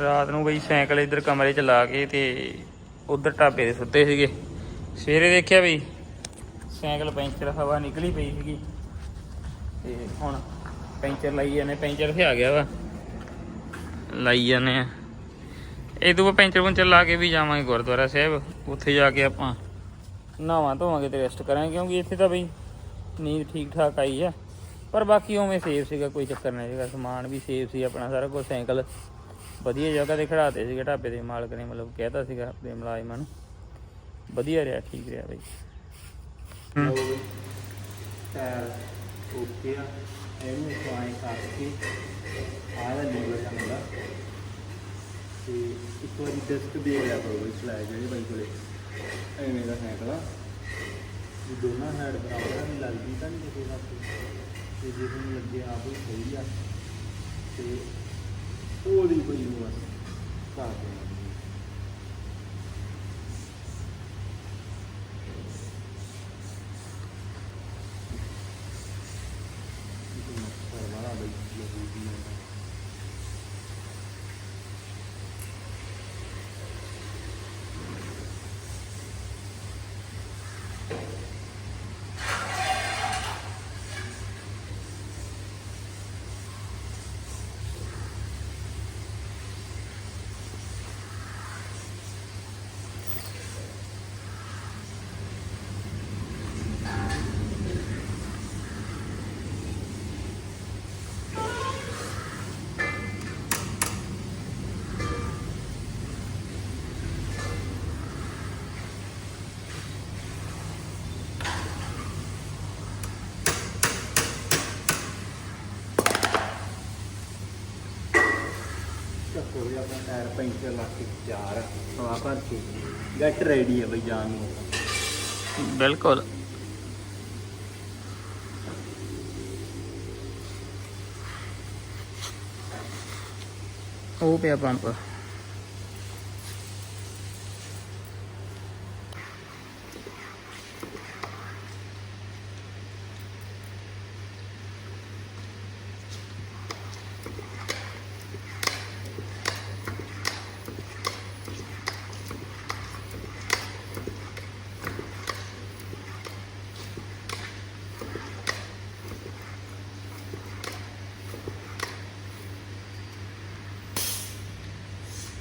ਰਾਤ ਨੂੰ ਬਈ ਸਾਈਕਲ ਇੱਧਰ ਕਮਰੇ 'ਚ ਲਾ ਕੇ ਤੇ ਉਧਰ ਢਾਬੇ ਦੇ ਸੁੱਤੇ ਸੀਗੇ। ਸਵੇਰੇ ਦੇਖਿਆ ਬਈ ਸਾਈਕਲ ਪੈਂਚਰ ਹਵਾ ਨਿਕਲੀ ਪਈ ਸੀਗੀ। ਤੇ ਹੁਣ ਪੈਂਚਰ ਲਾਈ ਜਾਂਦੇ, ਪੈਂਚਰ ਤੇ ਆ ਗਿਆ ਵਾ। ਲਾਈ ਜਾਂਦੇ ਆ। ਇਹ ਤੋਂ ਪੈਂਚਰ ਪੁੰਚਰ ਲਾ ਕੇ ਵੀ ਜਾਵਾਂਗੇ ਗੁਰਦੁਆਰਾ ਸਾਹਿਬ। ਉੱਥੇ ਜਾ ਕੇ ਆਪਾਂ ਨਹਾਵਾਂ ਧੋਵਾਂਗੇ ਤੇ ਰੈਸਟ ਕਰਾਂਗੇ, ਕਿਉਂਕਿ ਇੱਥੇ ਤਾਂ ਬਈ ਨੀਂਦ ਠੀਕ ਠਾਕ ਆਈ ਆ। ਪਰ ਬਾਕੀ ਉਵੇਂ ਸੇਫ ਸੀਗਾ, ਕੋਈ ਚੱਕਰ ਨਹੀਂ ਸੀਗਾ। ਸਮਾਨ ਵੀ ਸੇਫ ਸੀ, ਆਪਣਾ ਸਾਰਾ ਕੁਝ ਸਾਈਕਲ ਵਧੀਆ ਜਗ੍ਹਾ ਤੇ ਖੜਾਤੇ ਸੀਗੇ, ਢਾਬੇ ਦੇ ਮਾਲਕ ਨੇ ਮਤਲਬ ਕਹਿਤਾ ਸੀਗਾ ਆਪਣੇ ਮੁਲਾਜ਼ਮਾਂ ਨੂੰ। ਵਧੀਆ ਰਿਹਾ, ਠੀਕ ਰਿਹਾ ਬਈ। ਟਾਇਰ ਓਕੇ ਆ, ਇਹਨੂੰ ਫਾਈਨ ਕਰਕੇ ਆਹ ਲੀਵਰ ਹੁੰਦਾ ਤੇ ਇੱਕ ਵਾਰੀ ਡਿਸਕ ਦੇ ਲਿਆ ਕਰੋ ਬਈ ਚਲਾਇਆ ਜਿਹੜੇ ਬਾਈ ਕੋਲੇ। ਐਵੇਂ ਦਾ ਸਾਈਕਲ ਆ ਇਹ ਦੋਨਾਂ ਸਾਈਡ ਬਰਾਬਰ ਨਹੀਂ ਲੱਗਦੀ ਤਾਂ ਨਹੀਂ ਕਿਸੇ ਪਾਸੇ ਤੇ ਜੇ ਤੁਹਾਨੂੰ ਲੱਗੇ ਆਪ ਹੀ ਸਹੀ ਆ, ਤੇ ਉਹਦੀ ਕੋਈ ਨੂੰ ਬਸ ਕਰ ਦੇਣਾ ਵਾਲਾ ਬਈ ਇਹ ਹੈ ਚੱਕੋ ਵੀ ਆਪਣਾ ਟਾਇਰ ਪੈਂਚਰ ਲਾ ਕੇ ਤਿਆਰ ਆ ਹਵਾ ਭਰ ਕੇ। ਗੱਟ ਰੈਡੀ ਹੈ ਬਈ ਜਾਣ ਨੂੰ। ਬਿਲਕੁਲ। ਉਹ ਪਿਆ ਪੰਪ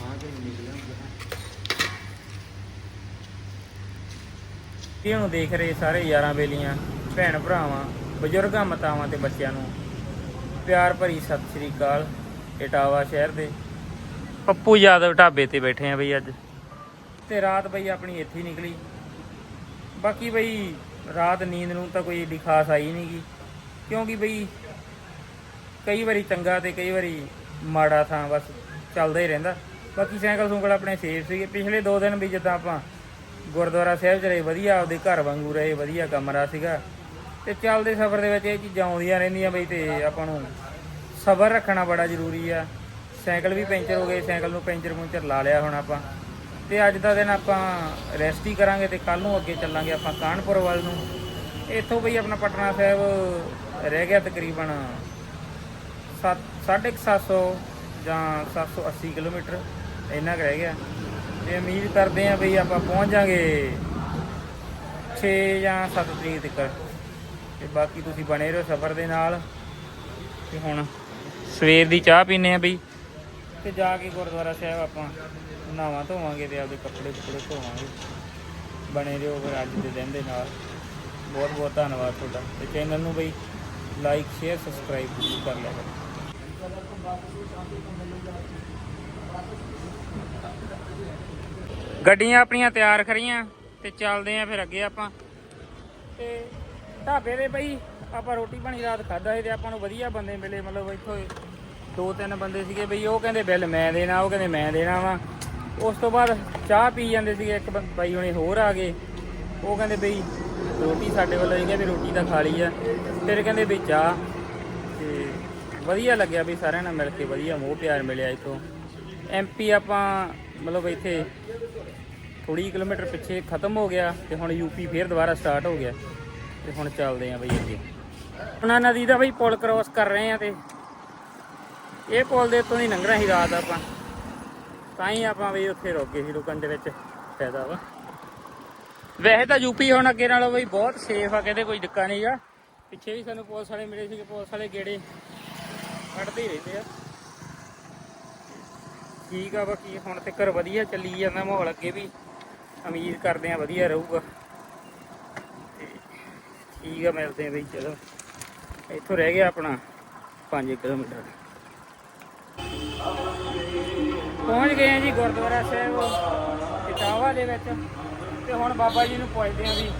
ਆ ਕੇ ਨਿਕਲਿਆ ਹੁੰਦਾ ਇਹ ਨੂੰ ਦੇਖ ਰਹੇ ਸਾਰੇ ਯਾਰਾਂ ਬੇਲੀਆਂ, ਭੈਣ ਭਰਾਵਾਂ, ਬਜ਼ੁਰਗਾਂ, ਮਾਤਾਵਾਂ ਤੇ ਬੱਚਿਆਂ ਨੂੰ। ਪਿਆਰ ਭਰੀ ਸਤਿ ਸ੍ਰੀ ਅਕਾਲ, ਇਟਾਵਾ ਸ਼ਹਿਰ ਦੇ। ਪੱਪੂ ਯਾਦਵ ਢਾਬੇ ਤੇ ਬੈਠੇ ਆ ਬਈ ਅੱਜ। ਤੇ ਰਾਤ ਬਈ ਆਪਣੀ ਇੱਥੇ ਨਿਕਲੀ। ਬਾਕੀ ਬਈ ਰਾਤ ਨੀਂਦ ਨੂੰ ਤਾਂ ਕੋਈ ਏਡੀ ਖਾਸ ਆਈ ਨਹੀਂਗੀ ਕਿਉਂਕਿ ਬਈ ਕਈ ਵਾਰੀ ਚੰਗਾ ਤੇ ਕਈ ਵਾਰੀ ਮਾੜਾ ਥਾਂ ਬਸ ਚੱਲਦਾ ਹੀ ਰਹਿੰਦਾ। ਬਾਕੀ ਸਾਈਕਲ ਸੁੰਕਲ ਆਪਣੇ ਸੇਫ ਸੀਗੇ। ਪਿਛਲੇ 2 ਦਿਨ ਵੀ ਜਿੱਦਾਂ ਆਪਾਂ ਗੁਰਦੁਆਰਾ ਸਾਹਿਬ ਚ ਰਹੇ, ਵਧੀਆ ਆਪਦੇ ਘਰ ਵਾਂਗੂ ਰਹੇ, ਵਧੀਆ ਕਮਰਾ ਸੀਗਾ। ਤੇ ਚੱਲਦੇ ਸਫ਼ਰ ਦੇ ਵਿੱਚ ਇਹ ਚੀਜ਼ਾਂ ਆਉਂਦੀਆਂ ਰਹਿੰਦੀਆਂ ਬਈ ਤੇ ਆਪਾਂ ਨੂੰ ਸਬਰ ਰੱਖਣਾ ਬੜਾ ਜ਼ਰੂਰੀ ਆ। ਸਾਈਕਲ ਵੀ ਪੈਂਚਰ ਹੋ ਗਏ, ਸਾਈਕਲ ਨੂੰ ਪੈਂਚਰ ਪੁੰਚਰ ਲਾ ਲਿਆ ਹੁਣ ਆਪਾਂ। ਤੇ ਅੱਜ ਦਾ ਦਿਨ ਆਪਾਂ ਰੈਸਟ ਹੀ ਕਰਾਂਗੇ ਤੇ ਕੱਲ ਨੂੰ ਅੱਗੇ ਚੱਲਾਂਗੇ ਆਪਾਂ ਕਾਨਪੁਰ ਵੱਲ ਨੂੰ। ਇੱਥੋਂ ਬਈ ਆਪਣਾ ਪਟਨਾ ਸਾਹਿਬ ਰਹਿ ਗਿਆ ਤਕਰੀਬਨ 750 ਜਾਂ 780 ਕਿਲੋਮੀਟਰ ਇੰਨਾ ਕੁ ਰਹਿ ਗਿਆ। ਤੇ ਉਮੀਦ ਕਰਦੇ ਆਂ ਬਈ ਆਪਾਂ ਪਹੁੰਚ ਜਾਾਂਗੇ 6 ਜਾਂ 7 ਤਰੀਕ ਤੱਕ। ਤੇ ਬਾਕੀ ਤੁਸੀਂ ਬਣੇ ਰਹੋ ਸਫ਼ਰ ਦੇ ਨਾਲ। ਤੇ ਹੁਣ ਸਵੇਰ ਦੀ ਚਾਹ ਪੀਨੇ ਆ ਬਈ। ਤੇ ਜਾ ਕੇ ਗੁਰਦੁਆਰਾ ਸਾਹਿਬ ਆਪਾਂ ਨਹਾਵਾਂ ਧੋਵਾਂਗੇ ਤੇ ਆਪਦੇ ਕੱਪੜੇ ਕੁਪੜੇ ਧੋਵਾਂਗੇ। ਬਣੇ ਰਹੋ ਫਿਰ ਅੱਜ ਦੇ ਦਿਨ ਦੇ ਨਾਲ। ਬਹੁਤ ਬਹੁਤ ਧੰਨਵਾਦ ਤੁਹਾਡਾ। ਤੇ ਚੈਨਲ ਨੂੰ ਬਈ ਲਾਈਕ ਸ਼ੇਅਰ ਸਬਸਕ੍ਰਾਈਬ ਕਰ ਲਿਆ ਕਰੋ। ਗੱਡੀਆਂ ਆਪਣੀਆਂ ਤਿਆਰ ਖੜੀਆਂ ਤੇ ਚੱਲਦੇ ਆਂ ਫਿਰ ਅੱਗੇ ਆਪਾਂ। ਤੇ ਢਾਬੇ ਦੇ ਬਈ ਆਪਾਂ ਰੋਟੀ ਪਾਣੀ ਰਾਤ ਖਾਦਾ ਸੀ ਤੇ ਆਪਾਂ ਨੂੰ ਵਧੀਆ ਬੰਦੇ ਮਿਲੇ, ਮਤਲਬ ਇੱਥੋਂ ਦੋ ਤਿੰਨ ਬੰਦੇ ਸੀਗੇ ਬਈ, ਉਹ ਕਹਿੰਦੇ ਬਿੱਲ ਮੈਂ ਦੇਣਾ, ਉਹ ਕਹਿੰਦੇ ਮੈਂ ਦੇਣਾ ਵਾ। ਉਸ ਤੋਂ ਬਾਅਦ ਚਾਹ ਪੀ ਜਾਂਦੇ ਸੀਗੇ, ਇੱਕ ਬੰ- ਬਾਈ ਹੁਣੇ ਹੋਰ ਆ ਗਏ। ਉਹ ਕਹਿੰਦੇ ਬਈ ਰੋਟੀ ਸਾਡੇ ਵੱਲੋਂ ਹੀ ਵੀ ਰੋਟੀ ਤਾਂ ਖਾ ਲਈ ਆ। ਫਿਰ ਕਹਿੰਦੇ ਵੀ ਚਾਹ। ਤੇ ਵਧੀਆ ਲੱਗਿਆ ਵੀ ਸਾਰਿਆਂ ਨਾਲ ਮਿਲ ਕੇ, ਵਧੀਆ ਮੋਹ ਪਿਆਰ ਮਿਲਿਆ ਇੱਥੋਂ। ਐਮਪੀ ਆਪਾਂ ਮਤਲਬ ਇੱਥੇ ਥੋੜੀ ਕਿਲੋਮੀਟਰ ਪਿੱਛੇ ਖਤਮ ਹੋ ਗਿਆ ਤੇ ਹੁਣ ਯੂਪੀ ਫੇਰ ਦੁਬਾਰਾ ਸਟਾਰਟ ਹੋ ਗਿਆ ਤੇ ਹੁਣ ਚੱਲਦੇ ਆਂ ਬਈ ਅੱਗੇ। ਆਪਣਾ ਨਦੀ ਦਾ ਬਈ ਪੁਲ ਕ੍ਰੋਸ ਕਰ ਰਹੇ ਆ ਤੇ ਇਹ ਪੁਲ ਦੇ ਉੱਤੋਂ ਦੀ ਲੰਘਣਾ ਸੀ ਰਾਤ ਆਪਾਂ। ਤਾਂ ਹੀ ਆਪਾਂ ਵੀ ਉੱਥੇ ਰੁਕ ਗਏ ਸੀ ਰੁਕਣ ਦੇ ਵਿੱਚ ਫਾਇਦਾ ਵਾ। ਵੈਸੇ ਤਾਂ ਯੂਪੀ ਹੁਣ ਅੱਗੇ ਨਾਲੋਂ ਬਈ ਬਹੁਤ ਸੇਫ ਆ ਕਹਿੰਦੇ ਕੋਈ ਦਿੱਕਾ ਨਹੀਂ ਆ। ਪਿੱਛੇ ਵੀ ਸਾਨੂੰ ਪੁਲਿਸ ਵਾਲੇ ਮਿਲੇ ਸੀਗੇ, ਪੁਲਿਸ ਵਾਲੇ ਗੇੜੇ ਕੱਢਦੇ ਹੀ ਰਹਿੰਦੇ ਆ। ਠੀਕ ਆ, ਬਾਕੀ ਹੁਣ ਤੱਕ ਵਧੀਆ ਚੱਲੀ ਜਾਂਦਾ ਮਾਹੌਲ ਅੱਗੇ ਵੀ। ਉਮੀਦ ਕਰਦੇ ਆ ਵਧੀਆ ਰਹੂਗਾ। ਤੇ ਠੀਕ ਆ, ਮਿਲਦੇ ਆ ਬਈ, ਚਲੋ। ਇੱਥੋਂ ਰਹਿ ਗਿਆ ਆਪਣਾ 5 ਕਿਲੋਮੀਟਰ। ਪਹੁੰਚ ਗਏ ਆ ਜੀ ਗੁਰਦੁਆਰਾ ਸਾਹਿਬ। ਇਟਾਵਾ ਦੇ ਵਿੱਚ। ਤੇ ਹੁਣ ਬਾਬਾ ਜੀ ਨੂੰ ਪੁੱਛਦੇ ਆ ਵੀ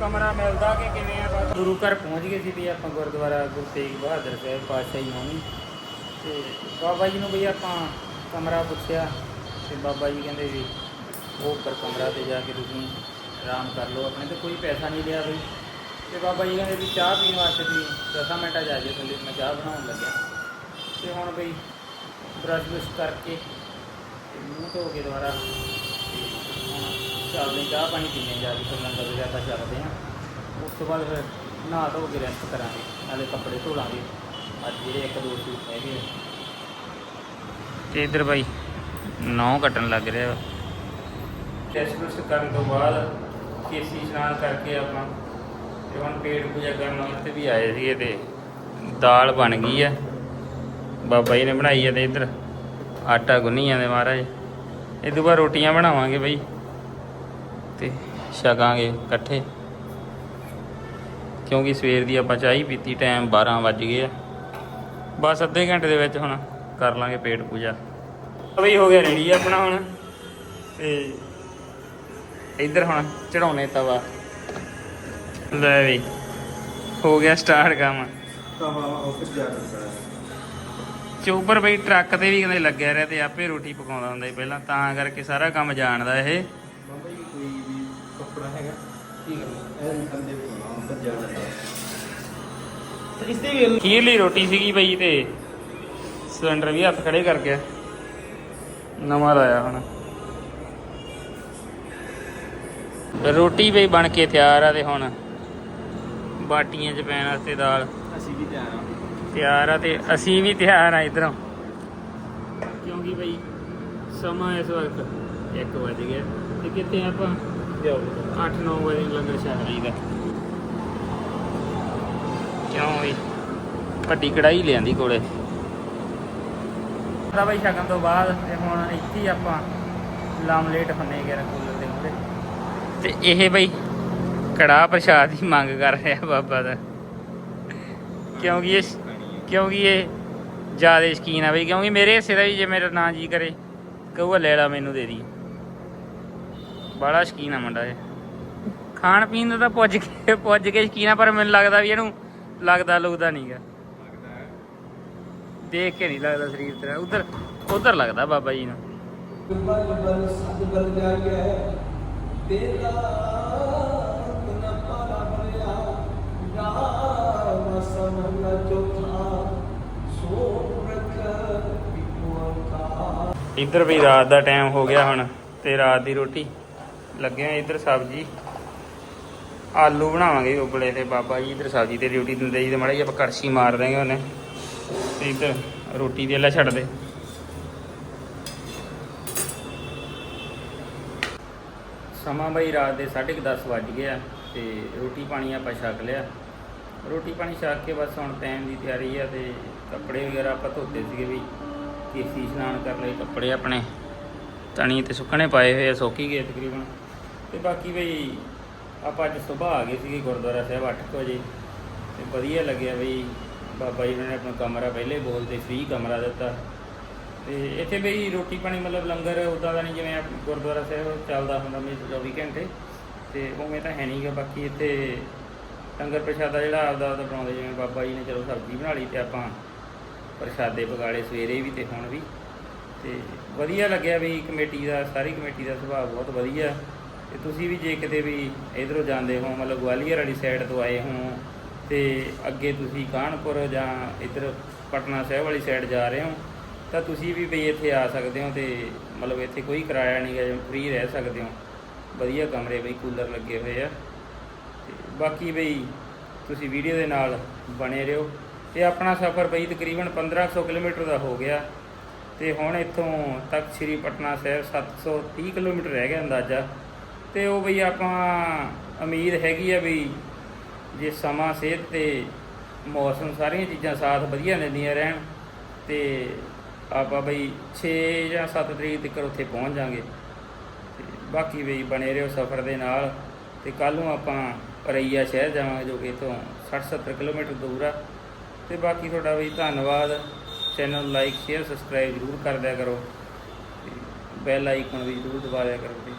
ਕਮਰਾ ਮਿਲਦਾ ਕਿ ਕਿਵੇਂ ਆ ਬਸ ਗੁਰੂ ਘਰ ਪਹੁੰਚ ਗਏ ਸੀ ਵੀ ਆਪਾਂ ਗੁਰਦੁਆਰਾ ਗੁਰੂ ਤੇਗ ਬਹਾਦਰ ਸਾਹਿਬ ਪਾਤਸ਼ਾਹੀ ਨੌਵੀਂ ਤੇ ਬਾਬਾ ਜੀ ਨੂੰ ਵੀ ਆਪਾਂ ਕਮਰਾ ਪੁੱਛਿਆ ਤੇ ਬਾਬਾ ਜੀ ਕਹਿੰਦੇ ਵੀ ਉਹ ਉੱਪਰ ਕਮਰਾ ਤੇ ਜਾ ਕੇ ਤੁਸੀਂ ਆਰਾਮ ਕਰ ਲਓ, ਆਪਣੇ ਤੇ ਕੋਈ ਪੈਸਾ ਨਹੀਂ ਲਿਆ ਬਈ ਤੇ ਬਾਬਾ ਜੀ ਕਹਿੰਦੇ ਵੀ ਚਾਹ ਪੀਣ ਵਾਸਤੇ ਵੀ 10 ਮਿੰਟਾਂ ਜਾ ਕੇ ਥੱਲੇ, ਮੈਂ ਚਾਹ ਬਣਾਉਣ ਲੱਗਿਆ। ਤੇ ਹੁਣ ਬਈ ਬਰਸ਼ ਬਰਸ਼ ਕਰਕੇ ਮੂੰਹ ਧੋ ਕੇ ਦੁਬਾਰਾ ਤੇ ਚੱਲਦੇ ਚਾਹ ਪਾਣੀ ਪੀਣੇ ਜਾ ਕੇ, ਫਿਰ ਲੰਗਰ ਵਗੈਰਾ ਚੱਲਦੇ ਹਾਂ। ਉਸ ਤੋਂ ਬਾਅਦ ਫਿਰ ਨਹਾ ਧੋ ਕੇ ਰੈਸਟ ਕਰਾਂਗੇ, ਨਾਲੇ ਕੱਪੜੇ ਧੋ ਲਾਂਗੇ। ਅੱਜ ਜਿਹੜੇ ਇੱਕ ਦੋ ਸੂਟ ਹੈਗੇ ਆ। ਤੇ ਇਧਰ ਬਾਈ ਨੌ ਕੱਟਣ ਲੱਗ ਰਿਹਾ ਵਾ। ਟੈਸਟ ਕਰਨ ਤੋਂ ਬਾਅਦ ਕੇਸੀ ਇਸ਼ਨਾਨ ਕਰਕੇ ਆਪਾਂ ਤੇ ਹੁਣ ਪੇਟ ਪੂਜਾ ਕਰਨ ਵਾਸਤੇ ਵੀ ਆਏ ਸੀਗੇ ਤੇ ਦਾਲ ਬਣ ਗਈ ਹੈ ਬਾਬਾ ਜੀ ਨੇ ਬਣਾਈ ਹੈ ਤੇ ਇਧਰ ਆਟਾ ਗੁੰਨੀ ਜਾਂਦੇ ਮਹਾਰਾਜ। ਇਹ ਤੋਂ ਬਾਅਦ ਰੋਟੀਆਂ ਬਣਾਵਾਂਗੇ ਬਈ ਤੇ ਛਕਾਂਗੇ ਇਕੱਠੇ। ਕਿਉਂਕਿ ਸਵੇਰ ਦੀ ਆਪਾਂ ਚਾਹੀ ਪੀਤੀ, ਟਾਈਮ 12 ਵੱਜ ਗਏ ਆ। ਬਸ ਅੱਧੇ ਘੰਟੇ ਦੇ ਵਿੱਚ ਹੁਣ ਕਰ ਲਾਂਗੇ ਪੇਟ ਪੂਜਾ। ਬਈ ਹੋ ਗਿਆ ਰੈਡੀ ਆਪਣਾ ਹੁਣ। ਤੇ ਇੱਧਰ ਹੁਣ ਚੜਾਉਣੇ ਤਵਾ। ਲੈ ਵੀ ਹੋ ਗਿਆ ਸਟਾਰਟ ਕੰਮ। ਤਵਾ ਆਫਿਸ ਜਾ ਰਿਹਾ ਚੋਪਰ ਬਈ ਟਰੱਕ ਤੇ ਵੀ ਕਹਿੰਦੇ ਲੱਗਿਆ ਰਿਹਾ ਤੇ ਆਪੇ ਰੋਟੀ ਪਕਾਉਂਦਾ ਹੁੰਦਾ ਸੀ ਪਹਿਲਾਂ ਤਾਂ ਕਰਕੇ ਸਾਰਾ ਕੰਮ ਜਾਣਦਾ ਇਹ। ਬਾਬਾ ਜੀ ਕੋਈ ਵੀ ਕੱਪੜਾ ਹੈਗਾ ਠੀਕ ਹੈ ਇਹ ਕੰਦੇ ਆਫਿਸ ਜਾ ਰਿਹਾ ਤੇ ਇਸ ਤੇ ਵੀ ਖੀਰਲੀ ਰੋਟੀ ਸੀਗੀ ਬਈ ਤੇ ਸਿਲੰਡਰ ਵੀ ਹੱਥ ਖੜੇ ਕਰ ਗਿਆ। ਨਵਾਂ ਲਾਇਆ ਹੁਣ। ਰੋਟੀ ਬਈ ਬਣ ਕੇ ਤਿਆਰ ਆ ਤੇ ਹੁਣ। ਬਾਟੀਆਂ 'ਚ ਪੈਣ ਵਾਸਤੇ ਦਾਲ। ਅਸੀਂ ਵੀ ਜਾਣਾ ਤਿਆਰ ਆ ਤੇ ਅਸੀਂ ਵੀ ਤਿਆਰ ਆ ਇਧਰੋਂ। ਕਿਉਂਕਿ ਬਈ ਸਮਾਂ ਇਸ ਵਕਤ 1 ਵਜ ਗਿਆ। ਤੇ ਕਿਤੇ ਆਪਾਂ? ਜਾਓ। 8-9 ਵਜੇ ਲੰਗਰ ਛਕ ਲਈਦਾ। ਕਿਉਂ ਵੀ ਵੱਡੀ ਕੜਾਈ ਲਿਆਂਦੀ ਕੋਲੇ। ਦਾ ਛਕਣ ਤੋਂ ਬਾਅਦ ਤੇ ਹੁਣ ਇੱਥੇ ਹੀ ਆਪਾਂ ਲਾਮਲੇਟ ਹੁੰਨੇ ਗਏ ਕੂਲਰ ਦੇ ਮੂਹਰੇ। ਤੇ ਇਹ ਬਈ ਕੜਾ ਪ੍ਰਸ਼ਾਦ ਦੀ ਮੰਗ ਕਰ ਰਿਹਾ ਬਾਬਾ ਦਾ। ਕਿਉਂਕਿ ਇਹ ਕਿਉਂਕਿ ਇਹ ਜ਼ਿਆਦਾ ਸ਼ਕੀਨ ਆ ਬਈ, ਕਿਉਂਕਿ ਮੇਰੇ ਹਿੱਸੇ ਦਾ ਵੀ ਜੇ ਮੇਰਾ ਨਾਂ ਜੀ ਕਰੇ, ਕਹੂਗਾ, ਲੈ ਲਾ, ਮੈਨੂੰ ਦੇ ਦੀ। ਬੜਾ ਸ਼ਕੀਨ ਆ ਮੁੰਡਾ ਇਹ। ਖਾਣ ਪੀਣ ਦਾ ਤਾਂ ਪੁੱਜ ਕੇ ਪੁੱਜ ਕੇ ਸ਼ਕੀਨ ਆ, ਪਰ ਮੈਨੂੰ ਲੱਗਦਾ ਵੀ ਇਹਨੂੰ ਲੱਗਦਾ ਲੁਗਦਾ ਨਹੀਂਗਾ ਦੇਖ ਕੇ ਨਹੀਂ ਲੱਗਦਾ ਸਰੀਰ ਤੇਰਾ। ਉਧਰ ਉਧਰ ਲੱਗਦਾ ਬਾਬਾ ਜੀ ਨੂੰ। ਬਲ ਬਲ ਸਦ ਬਲ ਜਾਗੈ ਤੇਰਾ ਤਨ ਪਾਰਾ ਬਲਿਆ ਰਾਮ ਸਮਨ ਚੋਥਾ ਸੋ ਰਖ ਵਿਪੁਆ ਇੱਧਰ ਵੀ ਰਾਤ ਦਾ ਟਾਈਮ ਹੋ ਗਿਆ ਹੁਣ ਤੇ ਰਾਤ ਦੀ ਰੋਟੀ ਲੱਗੇ ਆ ਇੱਧਰ ਸਬਜ਼ੀ। ਆਲੂ ਬਣਾਵਾਂਗੇ ਉਬਲੇ ਤੇ। ਬਾਬਾ ਜੀ ਇੱਧਰ ਸਬਜ਼ੀ ਤੇ ਡਿਊਟੀ ਦਿੰਦੇ ਜੀ ਤੇ ਮਾੜਾ ਜੀ ਆਪਾਂ ਕਰਸ਼ੀ ਮਾਰ ਦਾਂਗੇ ਉਹਨੇ। ਤੇ ਇੱਧਰ ਰੋਟੀ ਦੇ ਲੈ ਛੱਡ ਦੇ। ਸਮਾਂ ਬਈ ਰਾਤ ਦੇ 10:30 ਵੱਜ ਗਏ ਆ ਤੇ ਰੋਟੀ ਪਾਣੀ ਆਪਾਂ ਛਕ ਲਿਆ। ਰੋਟੀ ਪਾਣੀ ਛਕ ਕੇ ਬਸ ਹੁਣ ਟਾਈਮ ਦੀ ਤਿਆਰੀ ਆ ਤੇ ਕੱਪੜੇ ਵਗੈਰਾ ਆਪਾਂ ਧੋਤੇ ਸੀਗੇ ਵੀ ਕੇਸੀ ਇਸ਼ਨਾਨ ਕਰ ਲਏ ਕੱਪੜੇ ਆਪਣੇ। ਤਣੀ ਤੇ ਸੁੱਕਣੇ ਪਾਏ ਹੋਏ ਆ ਸੁੱਕ ਗਏ ਤਕਰੀਬਨ। ਤੇ ਬਾਕੀ ਬਈ ਆਪਾਂ ਅੱਜ ਸਵੇਰ ਆ ਗਏ ਸੀਗੇ ਗੁਰਦੁਆਰਾ ਸਾਹਿਬ 8 ਵਜੇ। ਤੇ ਵਧੀਆ ਲੱਗਿਆ ਬਈ ਬਾਬਾ ਜੀ ਨੇ ਆਪਣਾ ਕਮਰਾ ਪਹਿਲੇ ਬੋਲ ਬੋਲਦੇ ਫ੍ਰੀ ਕਮਰਾ ਦਿੱਤਾ। ਤੇ ਇੱਥੇ ਬਈ ਰੋਟੀ ਪਾਣੀ ਮਤਲਬ ਲੰਗਰ ਉਦਾਂ ਦਾ ਨਹੀਂ, ਜਿਵੇਂ ਗੁਰਦੁਆਰਾ ਸਾਹਿਬ ਚੱਲਦਾ ਹੁੰਦਾ ਵੀ 24 ਘੰਟੇ। ਤੇ ਉਵੇਂ ਤਾਂ ਹੈ ਨਹੀਂਗਾ ਬਾਕੀ ਇੱਥੇ ਲੰਗਰ ਪ੍ਰਸ਼ਾਦਾ ਜਿਹੜਾ ਆਪਦਾ ਆਪਦਾ ਬਣਾਉਂਦੇ, ਜਿਵੇਂ ਬਾਬਾ ਜੀ ਨੇ ਚਲੋ ਸਬਜ਼ੀ ਬਣਾ ਲਈ ਤੇ ਆਪਾਂ ਪ੍ਰਸ਼ਾਦੇ ਪਕਾੜੇ ਸਵੇਰੇ ਵੀ ਤੇ ਹੁਣ ਵੀ। ਤੇ ਵਧੀਆ ਲੱਗਿਆ ਵੀ ਕਮੇਟੀ ਦਾ, ਸਾਰੀ ਕਮੇਟੀ ਦਾ ਸੁਭਾਅ ਬਹੁਤ ਵਧੀਆ। ਤੇ ਤੁਸੀਂ ਵੀ ਜੇ ਕਿਤੇ ਵੀ ਇਧਰੋਂ ਜਾਂਦੇ ਹੋ, ਮਤਲਬ ਗਵਾਲੀਅਰ ਵਾਲੀ ਸਾਈਡ ਤੋਂ ਆਏ ਹੋ ਤੇ ਅੱਗੇ ਤੁਸੀਂ ਕਾਨਪੁਰ ਜਾਂ ਇੱਧਰ ਪਟਨਾ ਸਾਹਿਬ ਵਾਲੀ ਸਾਈਡ ਜਾ ਰਹੇ ਹੋ, ਤਾਂ ਤੁਸੀਂ ਵੀ ਬਈ ਇੱਥੇ ਆ ਸਕਦੇ ਹੋ ਤੇ ਮਤਲਬ ਇੱਥੇ ਕੋਈ ਕਿਰਾਇਆ ਨਹੀਂ ਹੈ ਫ੍ਰੀ ਰਹਿ ਸਕਦੇ ਹੋ। ਵਧੀਆ ਕਮਰੇ ਬਈ ਕੂਲਰ ਲੱਗੇ ਹੋਏ ਆ। ਤੇ ਬਾਕੀ ਬਈ ਤੁਸੀਂ ਵੀਡੀਓ ਦੇ ਨਾਲ ਬਣੇ ਰਹੋ। ਤੇ ਆਪਣਾ ਸਫ਼ਰ ਬਈ ਤਕਰੀਬਨ 1500 ਕਿਲੋਮੀਟਰ ਦਾ ਹੋ ਗਿਆ। ਤੇ ਹੁਣ ਇੱਥੋਂ ਤੱਕ ਸ੍ਰੀ ਪਟਨਾ ਸਾਹਿਬ 730 ਕਿਲੋਮੀਟਰ ਰਹਿ ਗਿਆ ਅੰਦਾਜ਼ਾ। ਤੇ ਉਹ ਬਈ ਆਪਾਂ ਉਮੀਦ ਹੈਗੀ ਆ ਬਈ ਜੇ ਸਮਾਂ, ਸਿਹਤ ਤੇ ਮੌਸਮ ਸਾਰੀਆਂ ਚੀਜ਼ਾਂ ਸਾਥ ਵਧੀਆ ਦਿੰਦੀਆਂ ਰਹਿਣ ਤੇ ਆਪਾਂ ਬਈ 6 ਜਾਂ 7 ਤਰੀਕ ਤੱਕ ਉੱਥੇ ਪਹੁੰਚ ਜਾਾਂਗੇ। ਤੇ ਬਾਕੀ ਬਈ ਬਣੇ ਰਹੋ ਸਫ਼ਰ ਦੇ ਨਾਲ ਤੇ ਕੱਲ ਨੂੰ ਆਪਾਂ ਰਈਆ ਸ਼ਹਿਰ ਜਾਵਾਂਗੇ ਜੋ ਕਿ ਇੱਥੋਂ 60-70 ਕਿਲੋਮੀਟਰ ਦੂਰ ਆ। ਤੇ ਬਾਕੀ ਤੁਹਾਡਾ ਵੀ ਧੰਨਵਾਦ। ਚੈਨਲ ਨੂੰ ਲਾਈਕ, ਸ਼ੇਅਰ, ਸਬਸਕ੍ਰਾਈਬ ਜ਼ਰੂਰ ਕਰ ਦਿਆ ਕਰੋ। ਤੇ ਬੈਲ ਆਈਕਨ ਵੀ ਜ਼ਰੂਰ ਦਬਾ ਦਿਆ ਕਰੋ। ਜੀ